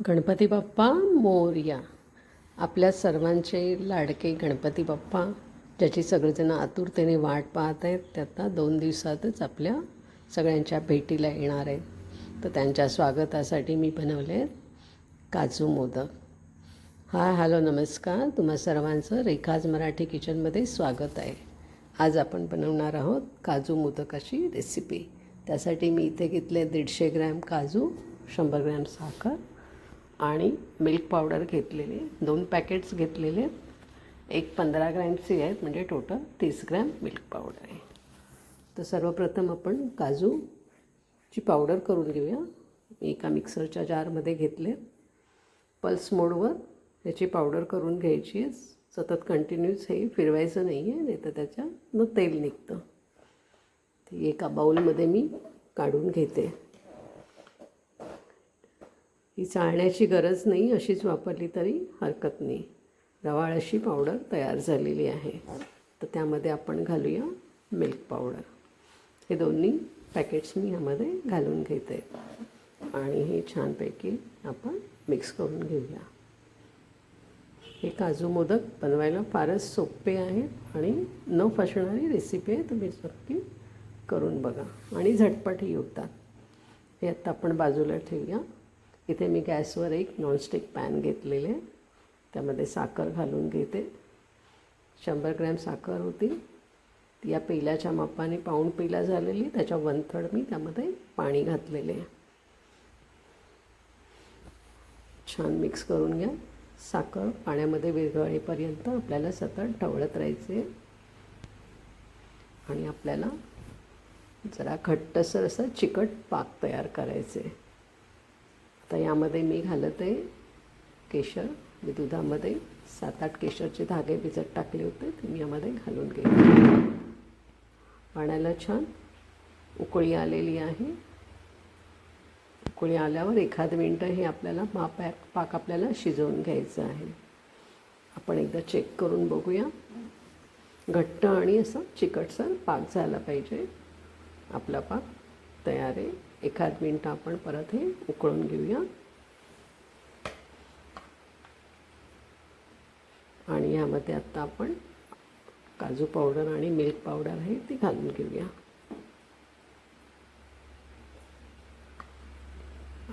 गणपती बाप्पा मोरया. आपल्या सर्वांचे लाडके गणपती बाप्पा ज्याची सगळेजण आतुरतेने वाट पाहत आहेत ते दोन दिवसातच आपल्या सगळ्यांच्या भेटीला येणार आहेत. तर त्यांच्या स्वागतासाठी मी बनवले आहेत काजू मोदक. हाय हॅलो नमस्कार. तुम्हा सर्वांचं रेखाज मराठी किचनमध्ये स्वागत आहे. आज आपण बनवणार आहोत काजू मोदकाची रेसिपी. त्यासाठी मी इथे घेतले दीडशे ग्रॅम काजू शंभर ग्रॅम साखर आणि मिल्क पावडर घेतलेली दोन पॅकेट्स घेतलेले. आहेत एक पंधरा ग्रॅमची आहेत म्हणजे टोटल तीस ग्रॅम मिल्क पावडर आहे. तर सर्वप्रथम आपण काजूची पावडर करून घेऊया. मी एका मिक्सरच्या जारमध्ये घेतले. पल्स मोडवर याची पावडर करून घ्यायची आहे. सतत कंटिन्यूस हे फिरवायचं नाही आहे नाही तर त्याच्यानं तेल निघतं. ती एका बाऊलमध्ये मी काढून घेते. ही चाळण्याची गरज नाही अशीच वापरली तरी हरकत नाही. रवाळ अशी पावडर तयार झालेली आहे. तर त्यामध्ये आपण घालूया मिल्क पावडर. हे दोन्ही पॅकेट्स मी ह्यामध्ये घालून घेते. आणि हे छानपैकी आपण मिक्स करून घेऊया. हे काजू मोदक बनवायला फारच सोपे आहेत आणि न फसणारी रेसिपी आहे तुम्ही नक्की करून बघा. आणि झटपटही होतात हे आत्ता आपण बाजूला ठेवूया. इथे मी गॅसवर एक नॉनस्टिक पॅन घेतलेले. आहे त्यामध्ये साखर घालून घेते. शंभर ग्रॅम साखर होती. ती या पेल्याच्या मापाने पाऊण पेला झालेली. त्याच्या वन थर्ड मी त्यामध्ये पाणी घातलेले आहे. छान मिक्स करून घ्या. साखर पाण्यामध्ये विरघळेपर्यंत आपल्याला सतत ढवळत राहायचे आणि आपल्याला जरा घट्टसर असं चिकट पाक तयार करायचे तर यामध्ये मी घालत आहे केशर. मी दुधामध्ये सात आठ केशरचे धागे भिजत टाकले होते ते मी यामध्ये घालून घेते. पाण्याला छान उकळी आलेली आहे. उकळी आल्यावर एखाद मिनटं हे आपल्याला मा पॅक पाक आपल्याला शिजवून घ्यायचं आहे. आपण एकदा चेक करून बघूया. घट्ट आणि असं चिकटसर पाक झाला पाहिजे. आपला पाक तयार आहे. एखाद मिनटं आपण परत हे उकळून घेऊया. आणि यामध्ये आत्ता आपण काजू पावडर आणि मिल्क पावडर आहे ती घालून घेऊया.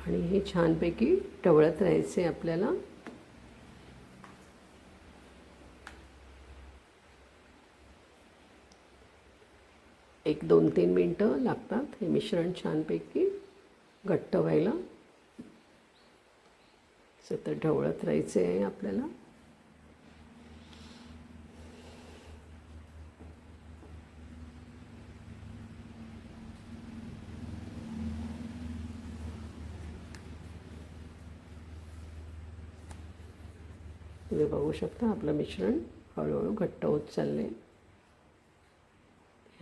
आणि हे छानपैकी टवळत राहायचे आपल्याला. एक दोन तीन मिनटं लागतात. हे मिश्रण छानपैकी घट्ट व्हायला. सतत ढवळत राहायचे आहे आपल्याला. तुम्ही बघू शकता आपलं मिश्रण हळूहळू घट्ट होत चालले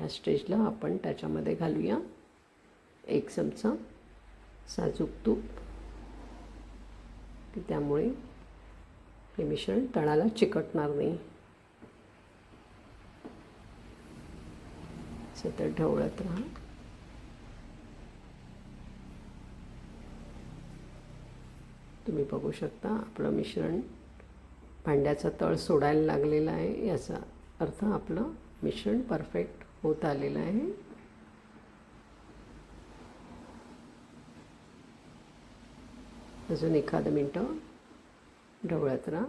ह्या स्टेजला आपण त्याच्यामध्ये घालूया. एक चमचा साजूक तूप. की त्यामुळे हे मिश्रण तळाला चिकटणार नाही. सतत ढवळत राहा. तुम्ही बघू शकता आपलं मिश्रण भांड्याचा तळ सोडायला लागलेला आहे याचा अर्थ आपलं मिश्रण परफेक्ट होत आलेलं आहे. अजून एखादं मिनटं ढवळत राहा.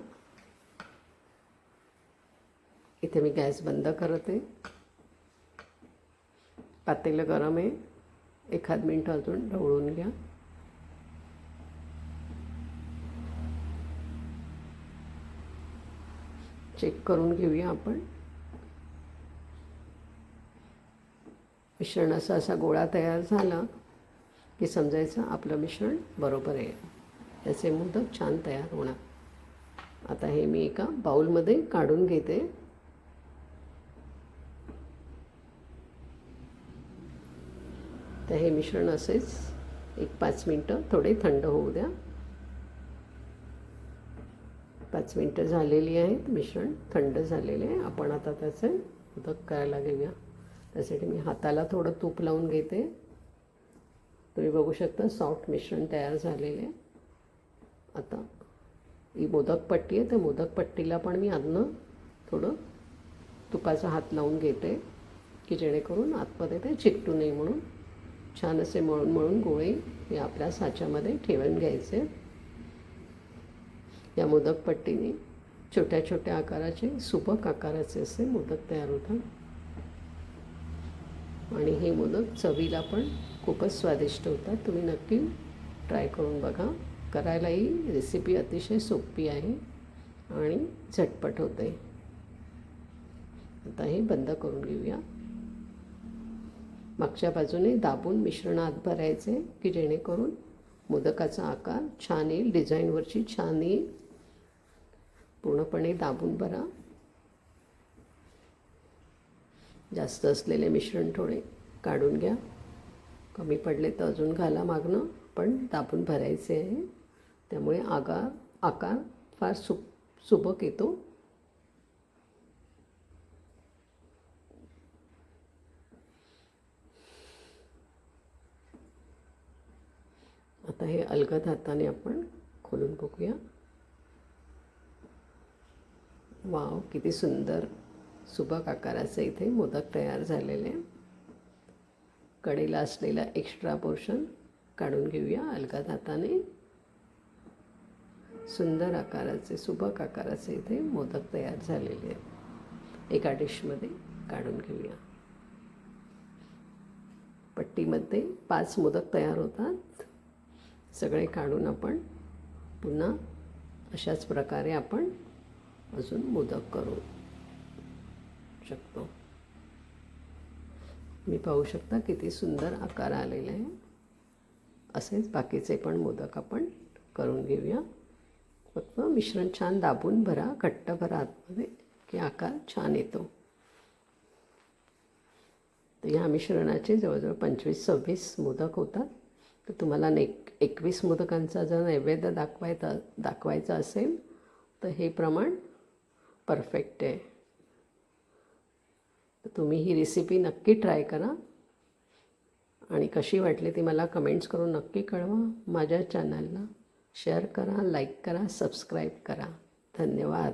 इथे मी गॅस बंद करते. पातेलं गरम आहे. एखाद मिनटं अजून ढवळून घ्या. चेक करून घेऊया आपण. मिश्रण असा असा गोळा तयार झाला की समजायचं आपलं मिश्रण बरोबर आहे. त्याचे मोदक छान तयार होणार. आता हे मी एका बाऊलमध्ये काढून घेते. तर हे मिश्रण असेच एक पाच मिनटं थोडे थंड होऊ द्या. पाच मिनटं झालेली आहेत मिश्रण थंड झालेले आहे. आपण आता त्याचे उदक करायला घेऊया. त्यासाठी मी हाताला थोडं तूप लावून घेते. तुम्ही बघू शकता सॉफ्ट मिश्रण तयार झालेले. आता ही मोदक पट्टी आहे त्या मोदक पट्टीला पण मी आतनं थोडं तुपाचा हात लावून घेते की जेणेकरून आतमध्ये ते चिकटू नये म्हणून. छान असे मळून मळून गोळे हे आपल्या साच्यामध्ये ठेवून घ्यायचे. या मोदक पट्टीने छोट्या छोट्या आकाराचे सुबक आकाराचे असे मोदक तयार होतात. आणि हे मोदक चवीला पण खूपच स्वादिष्ट होतात. तुम्ही नक्की ट्राय करून बघा. करायला ही रेसिपी अतिशय सोपी आहे आणि झटपट होते आता हे बंद करून घेऊया. मागच्या बाजूने दाबून मिश्रण आत भरायचे की जेणेकरून मोदकाचा आकार छान येईल. डिझाईनवरची छान येईल. पूर्णपणे दाबून भरा. जास्त असलेले मिश्रण थोडे काढून घ्या. कमी पडले तर अजून घाला मागणं पण दाबून भरायचे आहे. त्यामुळे आगार आकार फार सु सुबक येतो. आता हे अलगद हाताने आपण खोलून बघूया. वाव किती सुंदर. सुबक आकाराचे इथे मोदक तयार झालेले कडेला असलेला एक्स्ट्रा पोर्शन काढून घेऊया अलगद हाताने सुंदर आकाराचे सुबक आकाराचे इथे मोदक तयार झालेले आहेत. एका डिशमध्ये काढून घेऊया. पट्टीमध्ये पाच मोदक तयार होतात. सगळे काढून आपण पुन्हा अशाच प्रकारे आपण अजून मोदक करू. शकतो. मी पाहू शकता किती सुंदर आकार आलेले आहे. असेच बाकीचे पण मोदक आपण करून घेऊया. फक्त मिश्रण छान दाबून भरा घट्ट भरा आतमध्ये की आकार छान येतो. तर ह्या मिश्रणाचे जवळजवळ पंचवीस सव्वीस मोदक होतात. तर तुम्हाला नेक एकवीस मोदकांचा जर नैवेद्य दाखवायचा दाखवायचा असेल तर हे प्रमाण परफेक्ट आहे. तुम्ही ही रेसिपी नक्की ट्राय करा. आणि कशी वाटली ती मला कमेंट्स करून नक्की कळवा. माझ्या चॅनलला शेअर करा लाईक करा सबस्क्राईब करा. धन्यवाद.